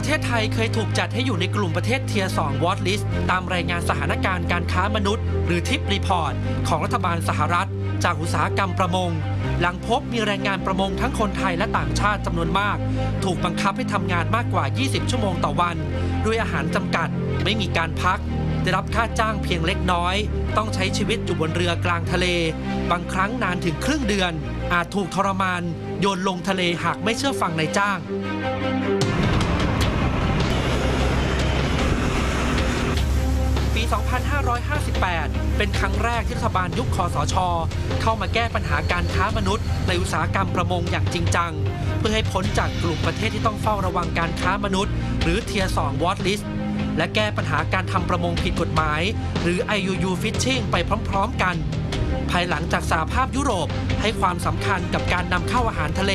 ประเทศไทยเคยถูกจัดให้อยู่ในกลุ่มประเทศเทียร์2วอตลิสตามรายงานสถานการณ์การค้ามนุษย์ หรือทิปรีพอร์ตของรัฐบาลสหรัฐ จากอุตสาหกรรมประมง หลังพบมีแรงงานประมงทั้งคนไทยและต่างชาติจำนวนมาก ถูกบังคับให้ทำงานมากกว่า 20 ชั่วโมงต่อวัน ด้วยอาหารจำกัด ไม่มีการพัก ได้รับค่าจ้างเพียงเล็กน้อย ต้องใช้ชีวิตอยู่บนเรือกลางทะเล บางครั้งนานถึงครึ่งเดือน อาจถูกทรมานโยนลงทะเลหากไม่เชื่อฟังนายจ้าง 2558 เป็นครั้งแรกที่รัฐบาลยุคคอสช เข้ามาแก้ปัญหาการค้ามนุษย์ ในอุตสาหกรรมประมงอย่างจริงจัง เพื่อให้พ้นจากกลุ่มประเทศที่ต้องเฝ้าระวังการค้ามนุษย์ หรือเทียร์2วอตลิสและแก้ปัญหาการทำประมงผิดกฎหมาย หรือ IUU Fishing ไปพร้อม ๆ กัน ภายหลังจากสหภาพยุโรปให้ความสำคัญกับการนำเข้าอาหารทะเล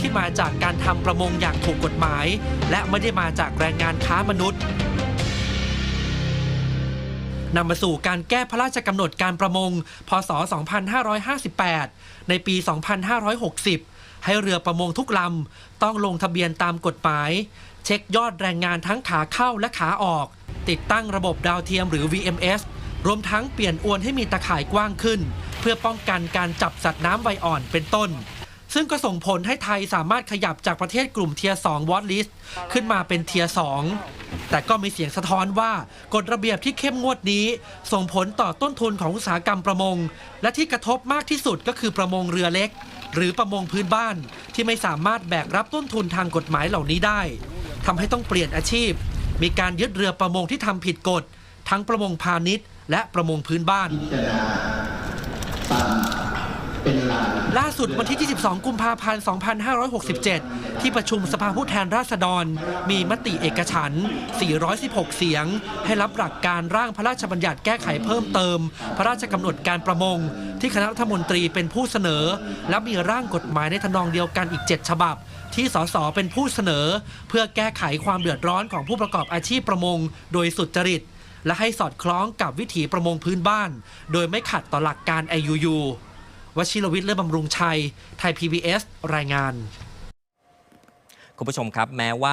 ที่มาจากการทำประมงอย่างถูกกฎหมาย และไม่ได้มาจากแรงงานค้ามนุษย์ นำมาสู่การแก้พระราชกำหนดการประมง พศ 2558 ในปี 2560 ให้เรือประมงทุกลำต้องลงทะเบียนตามกฎหมาย เช็คยอดแรงงานทั้งขาเข้าและขาออก ติดตั้งระบบดาวเทียมหรือ VMS รวมทั้งเปลี่ยนอวนให้มีตะข่ายกว้างขึ้น เพื่อป้องกันการจับสัตว์น้ำไวอ่อนเป็นต้น ซึ่งก็ส่งผลให้ไทยสามารถขยับจากประเทศกลุ่มเทียร์2วอตลิสขึ้นมาเป็นเทียร์2 แต่ก็มีเสียงสะท้อนว่ากฎระเบียบที่เข้มงวดนี้ ส่งผลต่อต้นทุนของอุตสาหกรรมประมง และที่กระทบมากที่สุดก็คือประมงเรือเล็ก หรือประมงพื้นบ้านที่ไม่สามารถแบกรับต้นทุนทางกฎหมายเหล่านี้ได้ทำให้ต้องเปลี่ยนอาชีพ มีการยึดเรือประมงที่ทำผิดกฎ ทั้งประมงพาณิชย์ และประมงพื้นบ้าน ล่าสุดวันที่ 22 กุมภาพันธ์ 2567 ที่ประชุมสภาผู้แทนราษฎร มีมติเอกฉันท์416 เสียง ให้รับหลักการร่างพระราชบัญญัติแก้ไขเพิ่มเติม พระราชกำหนดการประมง ที่คณะรัฐมนตรีเป็นผู้เสนอ และมีร่างกฎหมายในทนองเดียวกันอีก 7 ฉบับ ที่สสเป็นผู้เสนอ เพื่อแก้ไขความเดือดร้อนของผู้ประกอบอาชีพประมง โดยสุจริต และให้สอดคล้องกับวิถีประมงพื้นบ้าน โดยไม่ขัดต่อหลักการ IUU วชิรวิทย์เลื่อบำรุงชัย ไทย PBS รายงาน คุณผู้ชมครับแม้ว่า